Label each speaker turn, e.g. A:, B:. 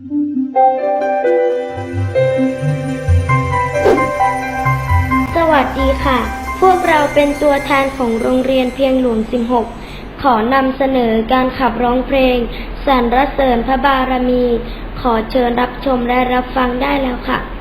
A: สวัสดีค่ะ พวกเราเป็นตัวแทนของโรงเรียนเพียงหลวง 16 ขอนำเสนอการขับร้องเพลงสรรเสริญพระบารมี ขอเชิญรับชมและรับฟังได้แล้วค่ะ